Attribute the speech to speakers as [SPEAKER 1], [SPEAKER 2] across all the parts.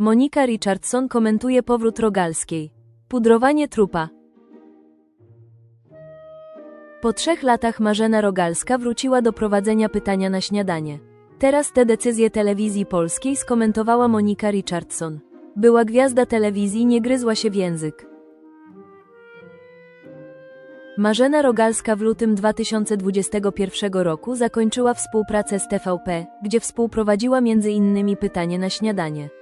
[SPEAKER 1] Monika Richardson komentuje powrót Rogalskiej. Pudrowanie trupa. Po trzech latach Marzena Rogalska wróciła do prowadzenia pytania na śniadanie. Teraz tę decyzję telewizji polskiej skomentowała Monika Richardson. Była gwiazda telewizji, nie gryzła się w język. Marzena Rogalska w lutym 2021 roku zakończyła współpracę z TVP, gdzie współprowadziła m.in. pytanie na śniadanie.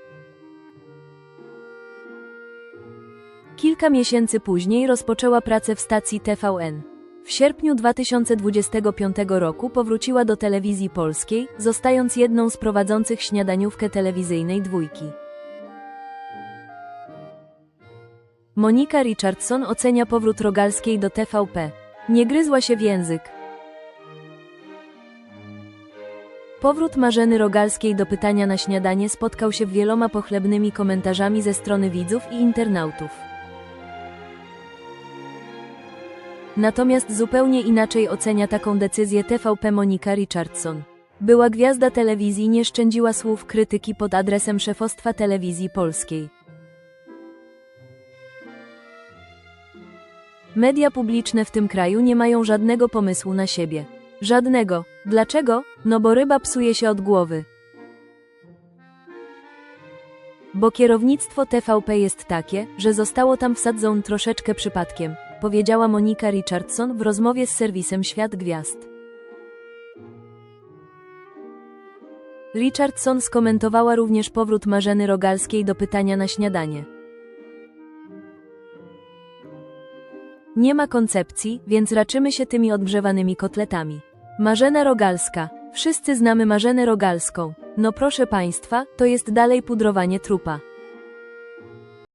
[SPEAKER 1] Kilka miesięcy później rozpoczęła pracę w stacji TVN. W sierpniu 2025 roku powróciła do telewizji polskiej, zostając jedną z prowadzących śniadaniówkę telewizyjnej dwójki. Monika Richardson ocenia powrót Rogalskiej do TVP. Nie gryzła się w język. Powrót Marzeny Rogalskiej do pytania na śniadanie spotkał się wieloma pochlebnymi komentarzami ze strony widzów i internautów. Natomiast zupełnie inaczej ocenia taką decyzję TVP Monika Richardson. Była gwiazda telewizji nie szczędziła słów krytyki pod adresem szefostwa telewizji polskiej. Media publiczne w tym kraju nie mają żadnego pomysłu na siebie. Żadnego. Dlaczego? No bo ryba psuje się od głowy. Bo kierownictwo TVP jest takie, że zostało tam wsadzone troszeczkę przypadkiem, powiedziała Monika Richardson w rozmowie z serwisem Świat Gwiazd. Richardson skomentowała również powrót Marzeny Rogalskiej do pytania na śniadanie. Nie ma koncepcji, więc raczymy się tymi odgrzewanymi kotletami. Marzena Rogalska. Wszyscy znamy Marzenę Rogalską. No proszę państwa, to jest dalej pudrowanie trupa.